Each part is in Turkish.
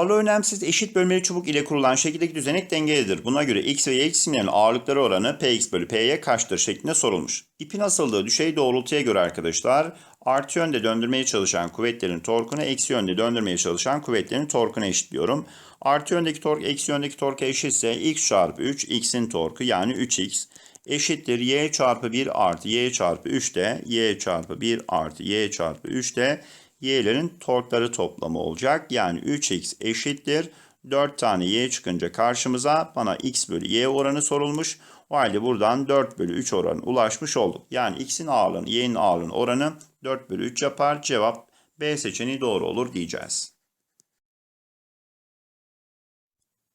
Ağırlığı önemsiz eşit bölmeli çubuk ile kurulan şekildeki düzenek dengelidir. Buna göre x ve y cisimlerin ağırlıkları oranı px bölü py kaçtır şeklinde sorulmuş. İpin asıldığı düşey doğrultuya göre arkadaşlar artı yönde döndürmeye çalışan kuvvetlerin torkunu eksi yönde döndürmeye çalışan kuvvetlerin torkuna eşitliyorum. Artı yöndeki tork eksi yöndeki torka eşitse x çarpı 3 x'in torku yani 3x eşittir y çarpı 1 artı y çarpı 3 de y çarpı 1 artı y çarpı 3 de y'lerin torkları toplamı olacak. Yani 3x eşittir. 4 tane y çıkınca karşımıza bana x bölü y oranı sorulmuş. O halde buradan 4 bölü 3 oranı ulaşmış olduk. Yani x'in ağırlığını y'nin ağırlığının oranı 4 bölü 3 yapar. Cevap B seçeneği doğru olur diyeceğiz.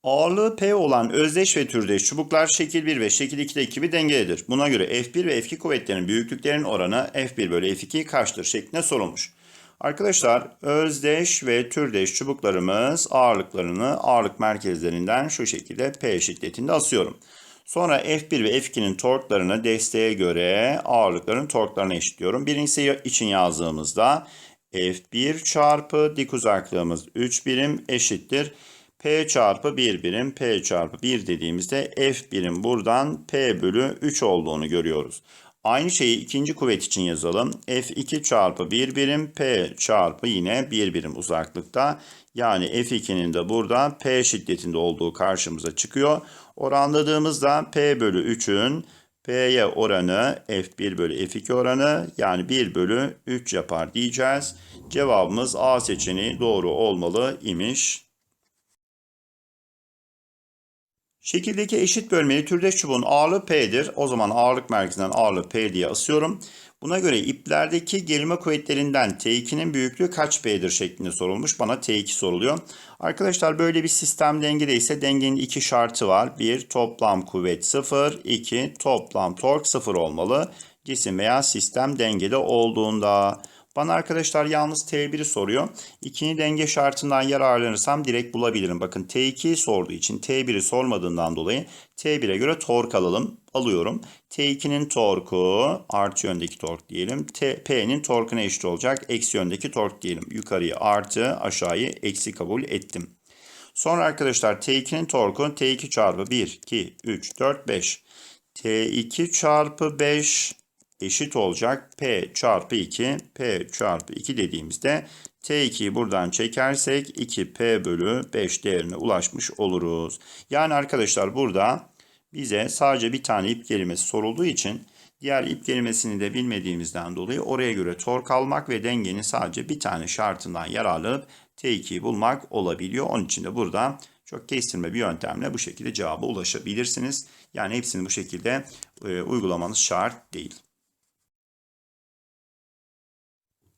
Ağırlığı P olan özdeş ve türdeş çubuklar şekil 1 ve şekil 2'deki gibi dengelidir. Buna göre F1 ve F2 kuvvetlerinin büyüklüklerinin oranı F1 bölü F2 kaçtır şeklinde sorulmuş. Arkadaşlar özdeş ve türdeş çubuklarımız ağırlıklarını ağırlık merkezlerinden şu şekilde P şiddetinde asıyorum. Sonra F1 ve F2'nin torklarını desteğe göre ağırlıkların torklarına eşitliyorum. Birincisi için yazdığımızda F1 çarpı dik uzaklığımız 3 birim eşittir. P çarpı 1 birim, P çarpı 1 dediğimizde F birim buradan P bölü 3 olduğunu görüyoruz. Aynı şeyi ikinci kuvvet için yazalım. F2 çarpı 1 birim, P çarpı yine 1 birim uzaklıkta. Yani F2'nin de burada P şiddetinde olduğu karşımıza çıkıyor. Oranladığımızda P bölü 3'ün P'ye oranı F1 bölü F2 oranı yani 1 bölü 3 yapar diyeceğiz. Cevabımız A seçeneği doğru olmalı imiş. Şekildeki eşit bölmeli türdeş çubuğun ağırlığı P'dir. O zaman ağırlık merkezinden ağırlığı P diye asıyorum. Buna göre iplerdeki gerilme kuvvetlerinden T2'nin büyüklüğü kaç P'dir şeklinde sorulmuş. Bana T2 soruluyor. Arkadaşlar böyle bir sistem dengede ise dengenin iki şartı var. Bir toplam kuvvet 0, 2 toplam tork 0 olmalı. Cisim veya sistem dengede olduğunda. Bana arkadaşlar yalnız T1'i soruyor. İkinci denge şartından yararlanırsam direkt bulabilirim. Bakın T2'yi sorduğu için T1'i sormadığından dolayı T1'e göre tork alalım. Alıyorum. T2'nin torku artı yöndeki tork diyelim. T, P'nin torkuna eşit olacak. Eksi yöndeki tork diyelim. Yukarıyı artı aşağıyı eksi kabul ettim. Sonra arkadaşlar T2'nin torku T2 çarpı 1, 2, 3, 4, 5. T2 çarpı 5 eşit olacak P çarpı 2 P çarpı 2 dediğimizde T2'yi buradan çekersek 2P bölü 5 değerine ulaşmış oluruz. Yani arkadaşlar burada bize sadece bir tane ip kelimesi sorulduğu için diğer ip kelimesini de bilmediğimizden dolayı oraya göre tork almak ve dengenin sadece bir tane şartından yararlanıp T2'yi bulmak olabiliyor. Onun için de burada çok kestirme bir yöntemle bu şekilde cevaba ulaşabilirsiniz. Yani hepsini bu şekilde e, uygulamanız şart değil.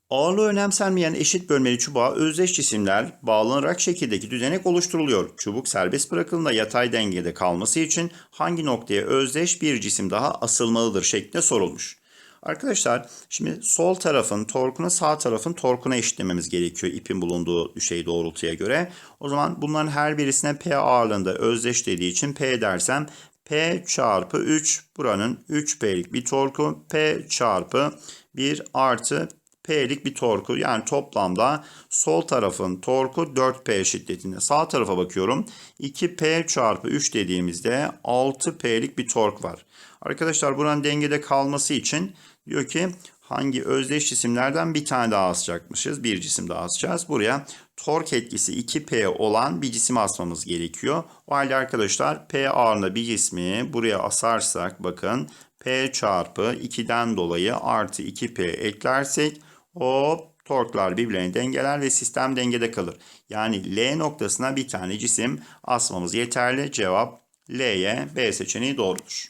Ağırlığı önemsenmeyen eşit bölmeli çubuğa özdeş cisimler bağlanarak şekildeki düzenek oluşturuluyor. Çubuk serbest bırakıldığında yatay dengede kalması için hangi noktaya özdeş bir cisim daha asılmalıdır şeklinde sorulmuş. Arkadaşlar şimdi sol tarafın torkunu sağ tarafın torkuna eşitlememiz gerekiyor ipin bulunduğu düşey doğrultuya göre. O zaman bunların her birisine P ağırlığında özdeş dediği için P dersem P çarpı 3 buranın 3P'lik bir torku P çarpı 1 artı P'lik bir torku yani toplamda sol tarafın torku 4P şiddetinde. Sağ tarafa bakıyorum. 2P çarpı 3 dediğimizde 6P'lik bir tork var. Arkadaşlar buranın dengede kalması için diyor ki hangi özdeş cisimlerden bir tane daha asacakmışız. Bir cisim daha asacağız. Buraya tork etkisi 2P olan bir cisim asmamız gerekiyor. O halde arkadaşlar P ağırlığında bir cismi buraya asarsak bakın P çarpı 2'den dolayı artı 2P eklersek Hop torklar birbirlerini dengeler ve sistem dengede kalır. Yani L noktasına bir tane cisim asmamız yeterli. Cevap L'ye B seçeneği doğrudur.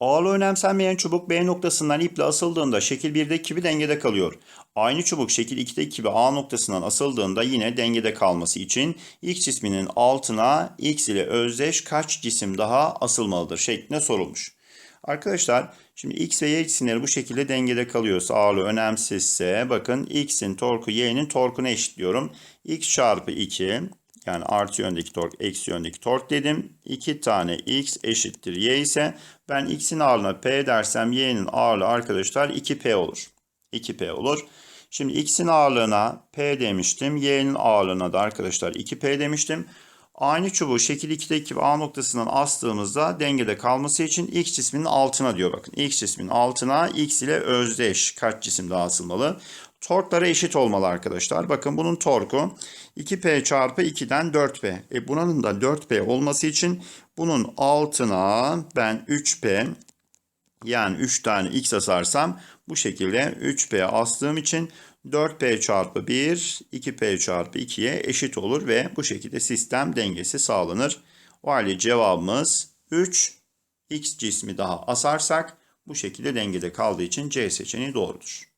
Ağırlığı önemsenmeyen çubuk B noktasından iple asıldığında şekil 1'deki gibi dengede kalıyor. Aynı çubuk şekil 2'deki gibi A noktasından asıldığında yine dengede kalması için X cisminin altına X ile özdeş kaç cisim daha asılmalıdır şeklinde sorulmuş. Arkadaşlar şimdi x ve y cisimleri bu şekilde dengede kalıyorsa ağırlığı önemsizse bakın x'in torku y'nin torkuna eşitliyorum. x çarpı 2 yani artı yöndeki tork eksi yöndeki tork dedim. 2 tane x eşittir y ise ben x'in ağırlığına p dersem y'nin ağırlığı arkadaşlar 2p olur. 2p olur. Şimdi x'in ağırlığına p demiştim. y'nin ağırlığına da arkadaşlar 2p demiştim. Aynı çubuğu şekil 2'deki A noktasından astığımızda dengede kalması için x cisminin altına diyor bakın. x cisminin altına x ile özdeş kaç cisim daha asılmalı? Torkları eşit olmalı arkadaşlar. Bakın bunun torku 2p çarpı 2'den 4p. E bunun da 4p olması için bunun altına ben 3p yani 3 tane x asarsam bu şekilde 3p astığım için 4p çarpı 1 2p çarpı 2'ye eşit olur ve bu şekilde sistem dengesi sağlanır. O halde cevabımız 3 x cismi daha asarsak bu şekilde dengede kaldığı için C seçeneği doğrudur.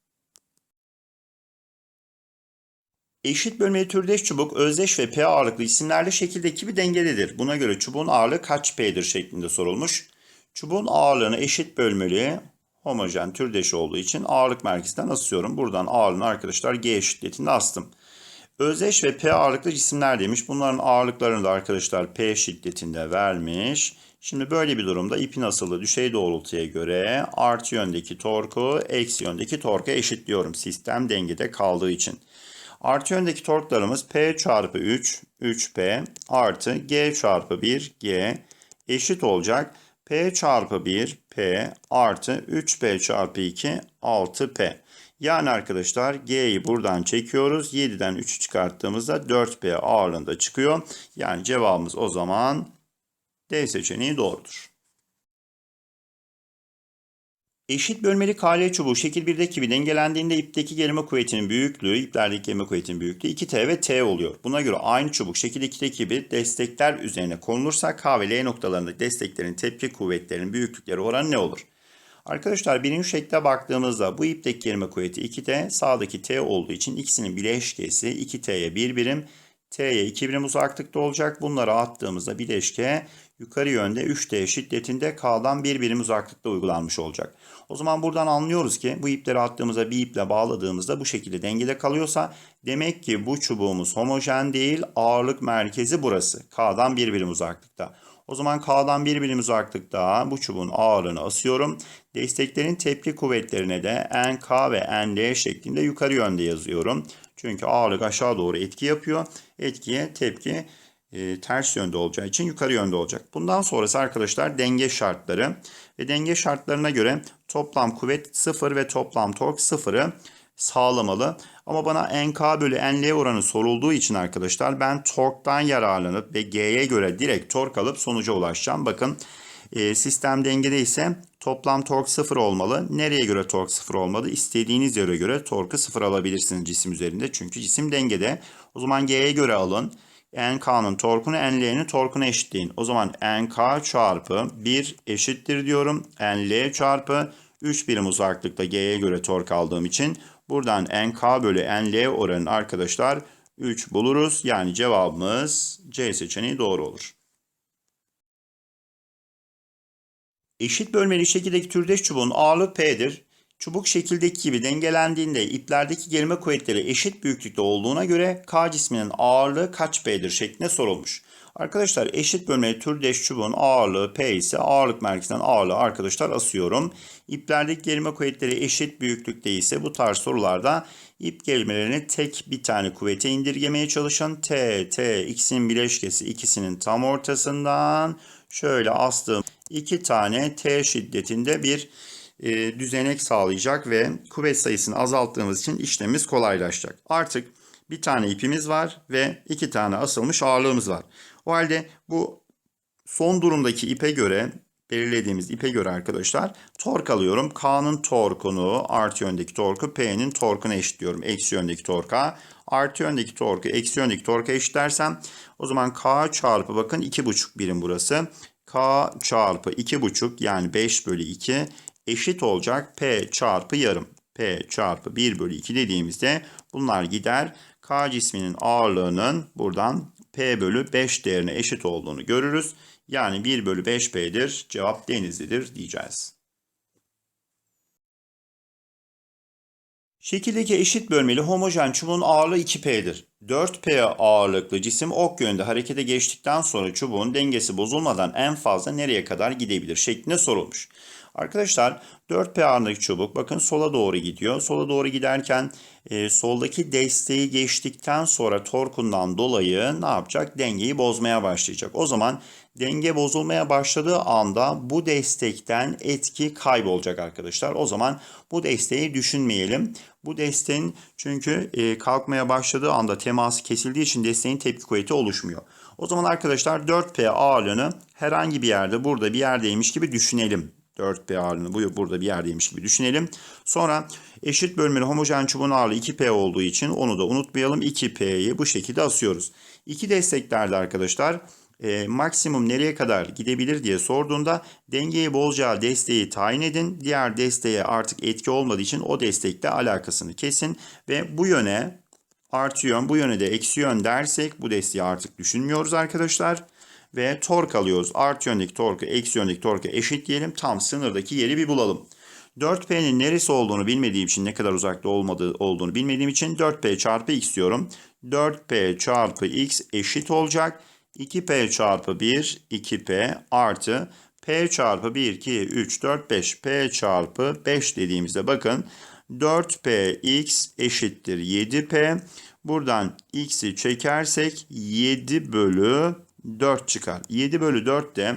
Eşit bölmeli türdeş çubuk özdeş ve P ağırlıklı isimlerle şekildeki bir dengededir. Buna göre çubuğun ağırlığı kaç P'dir şeklinde sorulmuş. Çubuğun ağırlığını eşit bölmeli homojen türdeş olduğu için ağırlık merkezinden asıyorum. Buradan ağırlığını arkadaşlar G eşitliğinde astım. Özdeş ve P ağırlıklı cisimler demiş. Bunların ağırlıklarını da arkadaşlar P şiddetinde vermiş. Şimdi böyle bir durumda ipin asılı düşey doğrultuya göre artı yöndeki torku eksi yöndeki torka eşitliyorum. Sistem dengede kaldığı için. Artı yöndeki torklarımız P çarpı 3, 3P artı G çarpı 1, G eşit olacak. P çarpı 1, P artı 3P çarpı 2, 6P. Yani arkadaşlar G'yi buradan çekiyoruz. 7'den 3'ü çıkarttığımızda 4P ağırlığında çıkıyor. Yani cevabımız o zaman D seçeneği doğrudur. Eşit bölmeli KL çubuğu şekil 1'deki gibi dengelendiğinde ipteki gerilme kuvvetinin büyüklüğü, iplerdeki gerilme kuvvetinin büyüklüğü 2T ve T oluyor. Buna göre aynı çubuk şekil 2'deki gibi destekler üzerine konulursa K ve L noktalarında desteklerin tepki kuvvetlerinin büyüklükleri oranı ne olur? Arkadaşlar birinci şekle baktığımızda bu ipteki gerilme kuvveti 2T, sağdaki T olduğu için ikisinin bileşkesi 2T'ye 1 birim, T'ye 2 birim uzaklıkta olacak. Bunları attığımızda bileşke yukarı yönde 3D şiddetinde K'dan 1 birim uzaklıkta uygulanmış olacak. O zaman buradan anlıyoruz ki bu ipleri attığımızda bir iple bağladığımızda bu şekilde dengede kalıyorsa demek ki bu çubuğumuz homojen değil ağırlık merkezi burası. K'dan 1 birim uzaklıkta. O zaman K'dan 1 birim uzaklıkta bu çubuğun ağırlığını asıyorum. Desteklerin tepki kuvvetlerine de NK ve NL şeklinde yukarı yönde yazıyorum. Çünkü ağırlık aşağı doğru etki yapıyor. Etkiye tepki e, ters yönde olacağı için yukarı yönde olacak. Bundan sonrası arkadaşlar denge şartları ve denge şartlarına göre toplam kuvvet 0 ve toplam tork 0'ı sağlamalı. Ama bana NK bölü NL oranı sorulduğu için arkadaşlar ben torktan yararlanıp ve G'ye göre direkt tork alıp sonuca ulaşacağım. Bakın e, sistem dengede ise toplam tork 0 olmalı. Nereye göre tork 0 olmalı? İstediğiniz yere göre torku 0 alabilirsiniz cisim üzerinde. Çünkü cisim dengede. O zaman G'ye göre alın. NK'nın torkunu NL'nin torkunu eşitleyin. O zaman NK çarpı 1 eşittir diyorum. NL çarpı 3 birim uzaklıkta G'ye göre tork aldığım için buradan NK bölü NL oranını arkadaşlar 3 buluruz. Yani cevabımız C seçeneği doğru olur. Eşit bölmeli şekildeki türdeş çubuğun ağırlığı P'dir. Çubuk şekildeki gibi dengelendiğinde iplerdeki gerilme kuvvetleri eşit büyüklükte olduğuna göre K cisminin ağırlığı kaç P'dir şeklinde sorulmuş. Arkadaşlar eşit bölmeli türdeş çubuğun ağırlığı P ise ağırlık merkezinden ağırlığı arkadaşlar asıyorum. İplerdeki gerilme kuvvetleri eşit büyüklükte ise bu tarz sorularda ip gerilmelerini tek bir tane kuvvete indirgemeye çalışın. T, T, X'in bileşkesi ikisinin tam ortasından şöyle astığım iki tane T şiddetinde bir e, düzenek sağlayacak ve kuvvet sayısını azalttığımız için işlemimiz kolaylaşacak. Artık bir tane ipimiz var ve iki tane asılmış ağırlığımız var. O halde bu son durumdaki ipe göre belirlediğimiz ipe göre arkadaşlar tork alıyorum. K'nın torkunu artı yöndeki torku P'nin torkuna eşitliyorum. Eksi yöndeki torka. Artı yöndeki torku eksi yöndeki torka eşitlersem o zaman K çarpı bakın 2,5 birim burası. K çarpı 2,5 yani 5 bölü 2 eşit olacak P çarpı yarım. P çarpı 1 bölü 2 dediğimizde bunlar gider. K cisminin ağırlığının buradan P bölü 5 değerine eşit olduğunu görürüz. Yani 1 bölü 5 P'dir. Cevap denizlidir diyeceğiz. Şekildeki eşit bölmeli homojen çubuğun ağırlığı 2P'dir. 4P ağırlıklı cisim ok yönünde harekete geçtikten sonra çubuğun dengesi bozulmadan en fazla nereye kadar gidebilir şeklinde sorulmuş. Arkadaşlar 4P ağırlıklı çubuk bakın sola doğru gidiyor. Sola doğru giderken e, soldaki desteği geçtikten sonra torkundan dolayı ne yapacak? Dengeyi bozmaya başlayacak. O zaman denge bozulmaya başladığı anda bu destekten etki kaybolacak arkadaşlar. O zaman bu desteği düşünmeyelim. Bu desteğin çünkü e, kalkmaya başladığı anda teması kesildiği için desteğin tepki kuvveti oluşmuyor. O zaman arkadaşlar 4P ağırlığını herhangi bir yerde burada bir yerdeymiş gibi düşünelim. 4P ağırlığını bu burada bir yerdeymiş gibi düşünelim. Sonra eşit bölmeli homojen çubuğun ağırlığı 2P olduğu için onu da unutmayalım. 2P'yi bu şekilde asıyoruz. İki desteklerde arkadaşlar e, maksimum nereye kadar gidebilir diye sorduğunda dengeyi bozacağı desteği tayin edin. Diğer desteğe artık etki olmadığı için o destekle alakasını kesin ve bu yöne artı yön bu yöne de eksi yön dersek bu desteği artık düşünmüyoruz arkadaşlar. Ve tork alıyoruz. Artı yöndeki torku eksi yöndeki torku eşit diyelim. Tam sınırdaki yeri bir bulalım. 4P'nin neresi olduğunu bilmediğim için ne kadar uzakta olmadığı olduğunu bilmediğim için 4P çarpı x diyorum. 4P çarpı x eşit olacak. 2P çarpı 1 2P artı P çarpı 1 2 3 4 5 P çarpı 5 dediğimizde bakın 4px eşittir 7p. Buradan x'i çekersek 7 bölü 4 çıkar. 7 bölü 4 de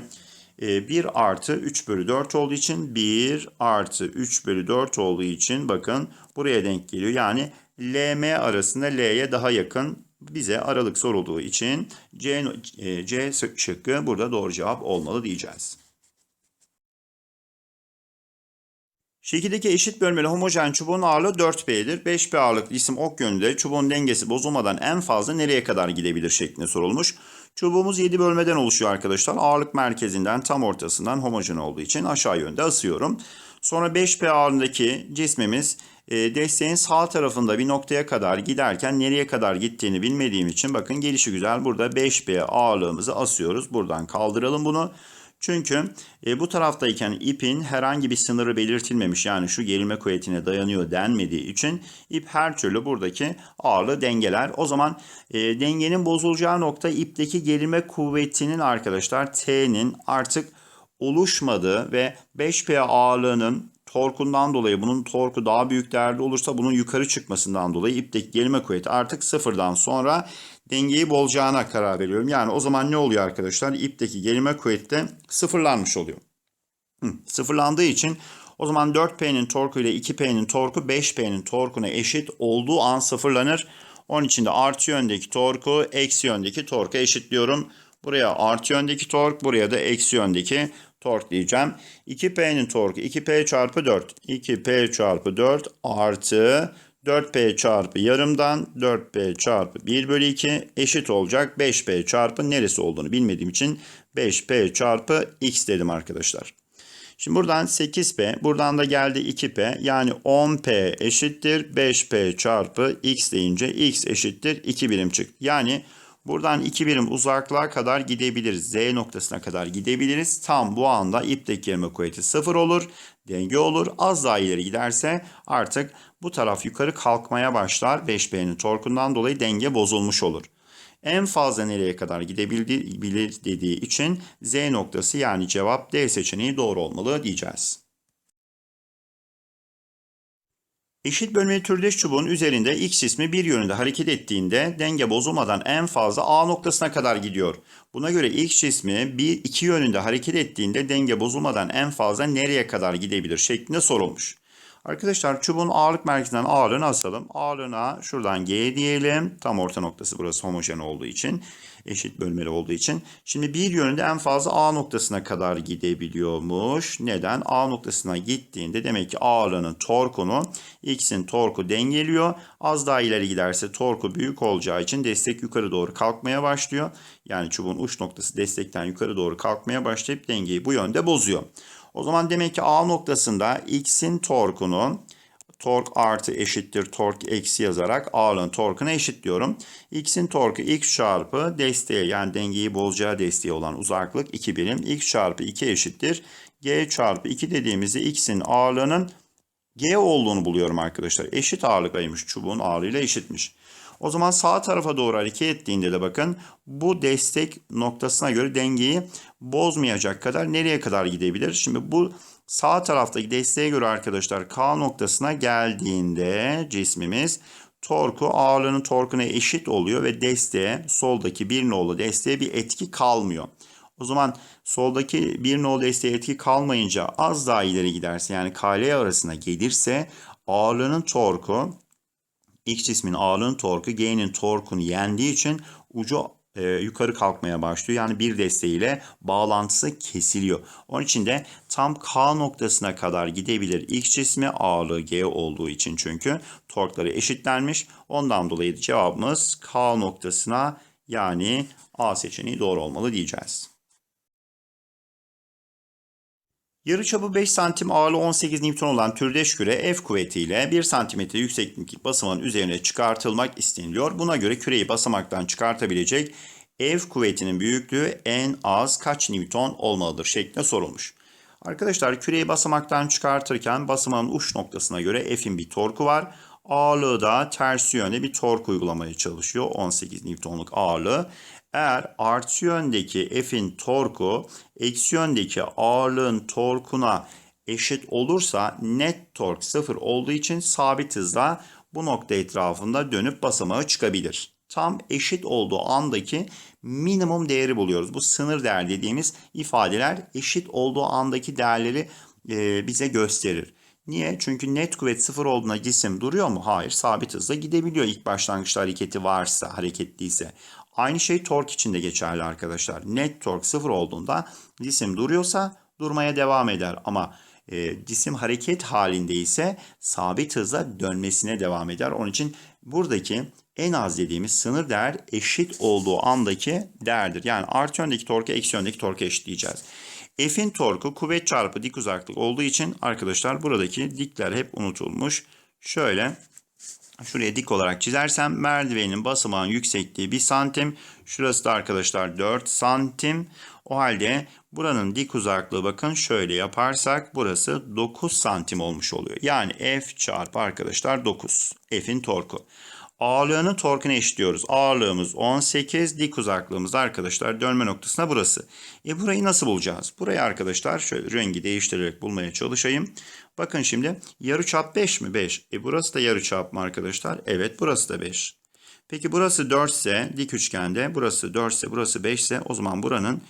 1 artı 3 bölü 4 olduğu için 1 artı 3 bölü 4 olduğu için bakın buraya denk geliyor. Yani LM arasında L'ye daha yakın bize aralık sorulduğu için C, e, C şıkkı burada doğru cevap olmalı diyeceğiz. Şekildeki eşit bölmeli homojen çubuğun ağırlığı 4P'dir. 5P ağırlıklı cisim ok yönünde çubuğun dengesi bozulmadan en fazla nereye kadar gidebilir şeklinde sorulmuş. Çubuğumuz 7 bölmeden oluşuyor arkadaşlar. Ağırlık merkezinden tam ortasından homojen olduğu için aşağı yönde asıyorum. Sonra 5P ağırlığındaki cismimiz e, desteğin sağ tarafında bir noktaya kadar giderken nereye kadar gittiğini bilmediğim için bakın gelişi güzel burada 5P ağırlığımızı asıyoruz. Buradan kaldıralım bunu. Çünkü e, bu taraftayken ipin herhangi bir sınırı belirtilmemiş yani şu gerilme kuvvetine dayanıyor denmediği için ip her türlü buradaki ağırlığı dengeler. O zaman e, dengenin bozulacağı nokta ipteki gerilme kuvvetinin arkadaşlar T'nin artık oluşmadığı ve 5P ağırlığının torkundan dolayı bunun torku daha büyük değerde olursa bunun yukarı çıkmasından dolayı ipteki gerilme kuvveti artık sıfırdan sonra dengeyi bozacağına karar veriyorum. Yani o zaman ne oluyor arkadaşlar? İpteki gerilme kuvveti de sıfırlanmış oluyor. Hı, sıfırlandığı için o zaman 4P'nin torku ile 2P'nin torku 5P'nin torkuna eşit olduğu an sıfırlanır. Onun için de artı yöndeki torku eksi yöndeki torka eşitliyorum. Buraya artı yöndeki tork, buraya da eksi yöndeki tork diyeceğim. 2P'nin torku 2P çarpı 4. 2P çarpı 4 artı 4P çarpı yarımdan 4P çarpı 1 bölü 2 eşit olacak. 5P çarpı neresi olduğunu bilmediğim için 5P çarpı x dedim arkadaşlar. Şimdi buradan 8P, buradan da geldi 2P. Yani 10P eşittir 5P çarpı x deyince x eşittir 2 birim çıktı. Yani buradan 2 birim uzaklığa kadar gidebiliriz. Z noktasına kadar gidebiliriz. Tam bu anda ipteki gerilme kuvveti 0 olur. Denge olur. Az daha ileri giderse artık bu taraf yukarı kalkmaya başlar. 5P'nin torkundan dolayı denge bozulmuş olur. En fazla nereye kadar gidebilir dediği için Z noktası yani cevap D seçeneği doğru olmalı diyeceğiz. Eşit bölmeli türdeş çubuğun üzerinde X cismi bir yönünde hareket ettiğinde denge bozulmadan en fazla A noktasına kadar gidiyor. Buna göre X cismi bir iki yönünde hareket ettiğinde denge bozulmadan en fazla nereye kadar gidebilir şeklinde sorulmuş. Arkadaşlar çubuğun ağırlık merkezinden ağırlığını asalım. Ağırlığına şuradan G diyelim. Tam orta noktası burası homojen olduğu için. Eşit bölmeli olduğu için. Şimdi bir yönünde en fazla A noktasına kadar gidebiliyormuş. Neden? A noktasına gittiğinde demek ki ağırlığının torkunu X'in torku dengeliyor. Az daha ileri giderse torku büyük olacağı için destek yukarı doğru kalkmaya başlıyor. Yani çubuğun uç noktası destekten yukarı doğru kalkmaya başlayıp dengeyi bu yönde bozuyor. O zaman demek ki A noktasında X'in torkunu tork artı eşittir tork eksi yazarak A'nın torkuna eşitliyorum. X'in torku X çarpı desteğe yani dengeyi bozacağı desteği olan uzaklık 2 birim. X çarpı 2 eşittir. G çarpı 2 dediğimizde X'in ağırlığının G olduğunu buluyorum arkadaşlar. Eşit ağırlıktaymış. Çubuğun ağırlığıyla eşitmiş. O zaman sağ tarafa doğru hareket ettiğinde de bakın bu destek noktasına göre dengeyi bozmayacak kadar nereye kadar gidebilir? Şimdi bu sağ taraftaki desteğe göre arkadaşlar K noktasına geldiğinde cismimiz torku ağırlığının torkuna eşit oluyor ve desteğe soldaki bir nolu desteğe bir etki kalmıyor. O zaman soldaki bir nolu desteğe etki kalmayınca az daha ileri giderse yani KL arasına gelirse ağırlığının torku X cismin ağırlığının torku G'nin torkunu yendiği için ucu e, yukarı kalkmaya başlıyor. Yani bir desteğiyle bağlantısı kesiliyor. Onun için de tam K noktasına kadar gidebilir. X cismi ağırlığı G olduğu için çünkü torkları eşitlenmiş. Ondan dolayı cevabımız K noktasına yani A seçeneği doğru olmalı diyeceğiz. Yarıçapı 5 santim ağırlığı 18 Newton olan türdeş küre F kuvvetiyle 1 santimetre yükseklik basamağın üzerine çıkartılmak isteniliyor. Buna göre küreyi basamaktan çıkartabilecek F kuvvetinin büyüklüğü en az kaç Newton olmalıdır şeklinde sorulmuş. Arkadaşlar küreyi basamaktan çıkartırken basamağın uç noktasına göre F'in bir torku var. Ağırlığı da tersi yönde bir tork uygulamaya çalışıyor. 18 Newton'luk ağırlığı. Eğer artı yöndeki F'in torku eksi yöndeki ağırlığın torkuna eşit olursa net tork sıfır olduğu için sabit hızla bu nokta etrafında dönüp basamağı çıkabilir. Tam eşit olduğu andaki minimum değeri buluyoruz. Bu sınır değer dediğimiz ifadeler eşit olduğu andaki değerleri bize gösterir. Niye? Çünkü net kuvvet sıfır olduğuna cisim duruyor mu? Hayır. Sabit hızla gidebiliyor ilk başlangıçta hareketi varsa, hareketliyse. Aynı şey tork için de geçerli arkadaşlar. Net tork sıfır olduğunda cisim duruyorsa durmaya devam eder. Ama e, cisim hareket halinde ise sabit hızla dönmesine devam eder. Onun için buradaki en az dediğimiz sınır değer eşit olduğu andaki değerdir. Yani artı yöndeki torku eksi yöndeki torku eşitleyeceğiz. F'in torku kuvvet çarpı dik uzaklık olduğu için arkadaşlar buradaki dikler hep unutulmuş. Şöyle şuraya dik olarak çizersem merdivenin basamağın yüksekliği 1 santim. Şurası da arkadaşlar 4 santim. O halde buranın dik uzaklığı bakın şöyle yaparsak burası 9 santim olmuş oluyor. Yani F çarpı arkadaşlar 9. F'in torku. Ağırlığını torkuna eşitliyoruz. Ağırlığımız 18, dik uzaklığımız arkadaşlar dönme noktasına burası. E burayı nasıl bulacağız? Burayı arkadaşlar şöyle rengi değiştirerek bulmaya çalışayım. Bakın şimdi yarıçap 5 mi? 5. E burası da yarıçap mı arkadaşlar? Evet burası da 5. Peki burası 4 ise dik üçgende burası 4 ise burası 5 ise o zaman buranın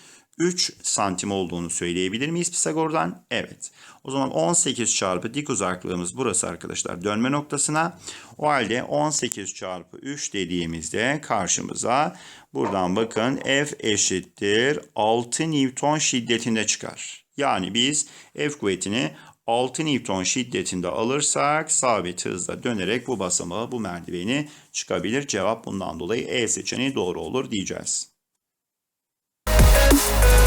3 santim olduğunu söyleyebilir miyiz Pisagor'dan? Evet. O zaman 18 çarpı dik uzaklığımız burası arkadaşlar dönme noktasına. O halde 18 çarpı 3 dediğimizde karşımıza buradan bakın F eşittir 6 Newton şiddetinde çıkar. Yani biz F kuvvetini 6 Newton şiddetinde alırsak sabit hızla dönerek bu basamağı bu merdiveni çıkabilir. Cevap bundan dolayı E seçeneği doğru olur diyeceğiz. Música